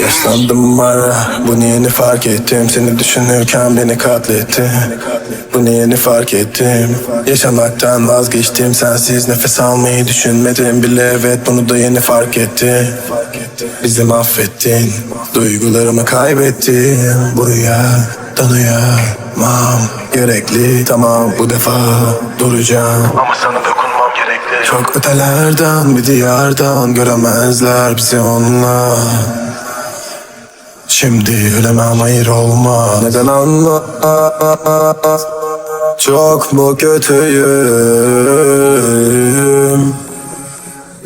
Yaşlandım var bunu yeni fark ettim? Seni düşünürken beni katlettin Bunu yeni fark ettim? Yaşamaktan vazgeçtim. Sensiz nefes almayı düşünmedim bile. Evet bunu da yeni fark ettim Bizi mahvettin. Duygularımı kaybettim Buraya tanıyamam. Gerekli. Tamam bu defa duracağım. Ama sana gerekli çok ötelerden bir diyardan göremezler bizi onlar. Şimdi ölemem hayır olma. Neden anla Çok mu kötüyüm?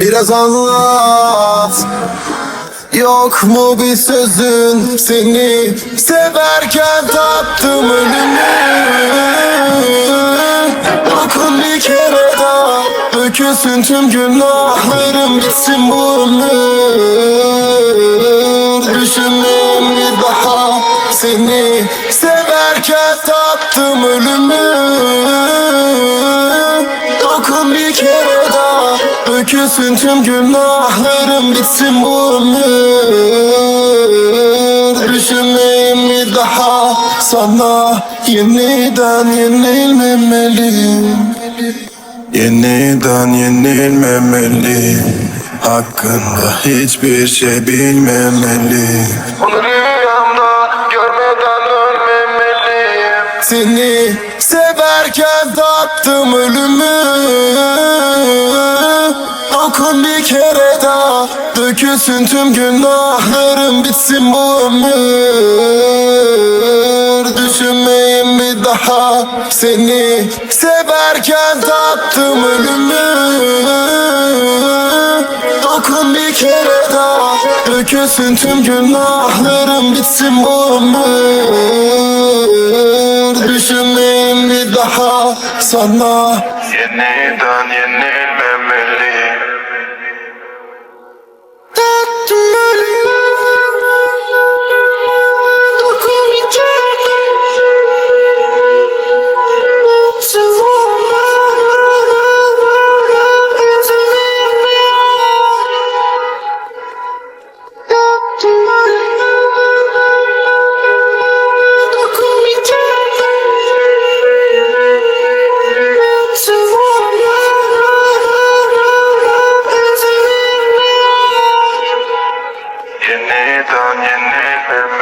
Biraz anlat. Yok mu bir sözün? Seni severken tattım ölümü Dökülsün tüm günahlarım bitsin bu ömür. Düşünmeyeyim bir daha Seni severken tattım ölümü. Dokun bir kere daha Dökülsün tüm günahlarım bitsin bu ömür. Düşünmeyeyim bir daha Sana yeniden yenilmemeliyim Yeniden yenilmemeli. Hakkında hiçbir şey bilmemeli. Onu rüyamda görmeden ölmemeliyim Seni severken tattım ölümü. Dokun bir kere daha. Dökülsün tüm günahlarım bitsin bu ömür daha Seni severken tattım ölümü Dokun bir kere daha Dökülsün tüm günahlarım bitsin bu ömür. Düşünmeyeyim bir daha sana. Yeniden yeni her